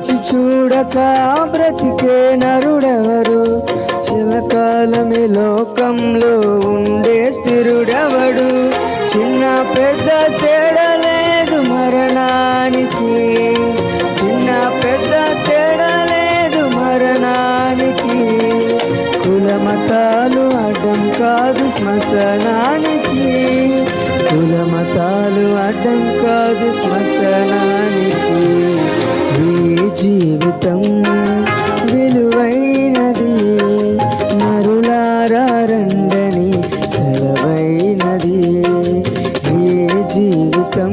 రుచి చూడక బ్రతికే నరుడెవరు? చిలకాలమి లోకంలో ఉండే స్థిరుడెవడు? చిన్న పెద్ద తేడా లేదు మరణానికి. చిన్న పెద్ద తేడా లేదు మరణానికి. కులమతాలు అడ్డం కాదు శ్మశానానికి. కులమతాలు అడ్డం కాదు శ్మశానానికి. జీవితం విలువైనది. నరులారా సెలవైనది. ఏ జీవితం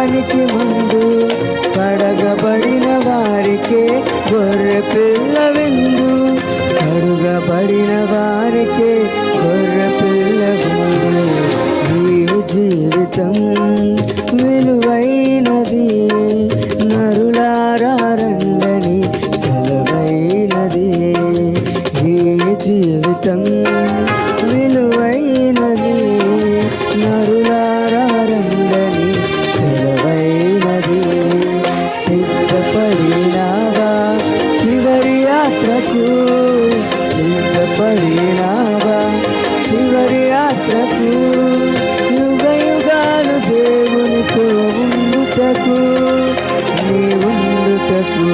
పాపానికి ముందు కడగబడిన వారికే గొర్రె పిల్ల విందు కడుగబడిన వారికే గొర్రె పిల్ల విందు ఈ జీవితం విలువైనది నరులారండని సెలవైనది. జీవితం విలువ సిద్ధపడినావా చివరి యాత్రకు యుగ యుగాలు దేవునితో ఉండుటకు నీ ఉండుటకు.